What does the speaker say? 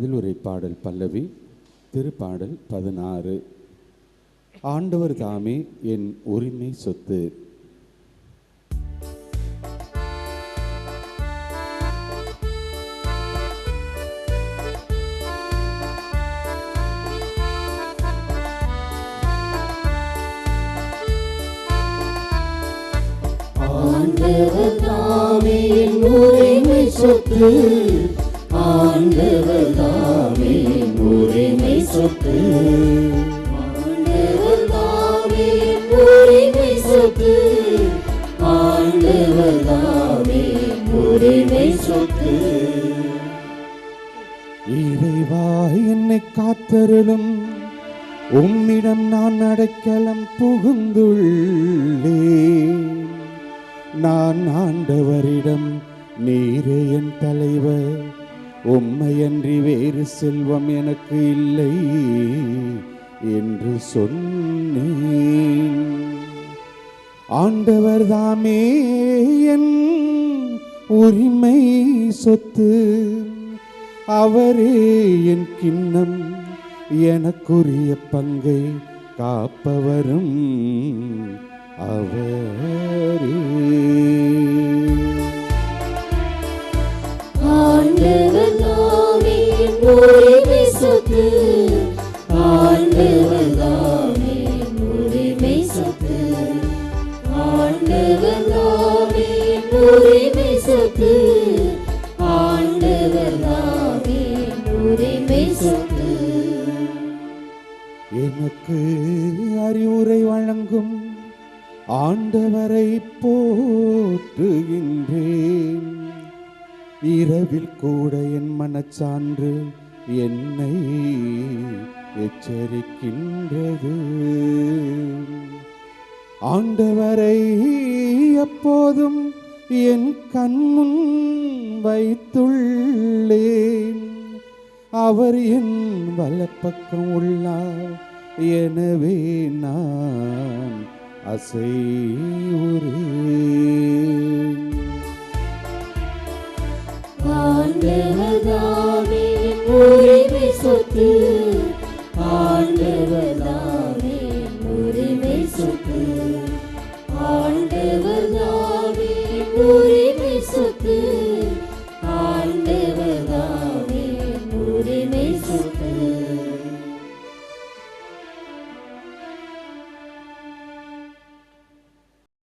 அதில் ஒரு பாடல் பல்லவி திருப்பாடல் பதினாறு. ஆண்டவர் தாமே என் உரிமை சொத்து. ஆண்டவர் தாமே என் உரிமை சொத்து. ஆண்டவர் தாமே உரிமை சொத்து. ஆண்டவர் தாமே உரிமை சொத்து. ஆண்டவர் தாமே உரிமை சொத்து. இறைவா என்னை காத்தருளும். உம்மிடம் நான் அடைக்கலம் புகுந்துள்ளேன். நான் ஆண்டவரிடம் நீரே என் தலைவர். உம்மையன்றி வேறு செல்வம் எனக்கு இல்லை என்று சொன்னேன். ஆண்டவர் தாமே என் உரிமை சொத்து அவரே என் கிண்ணம் எனக்குரிய பங்கை காப்பவரும். ஆண்டவர் உரிமை சொத்து. ஆண்டவர் உரிமை சொத்து. எனக்கு அறிவுரை வழங்கும் ஆண்டவரை போற்றுகின்றேன். இரவில் கூட என் மனச்சான்று என்னை எச்சரிக்கின்றது. ஆண்டவரை எப்போதும் என் கண்முன் வைத்துள்ளேன். அவர் என் வலப்பக்கம் உள்ளார். எனவே நான் அசைவுறேன். ஆண்டவர் உரிமை சொத்து.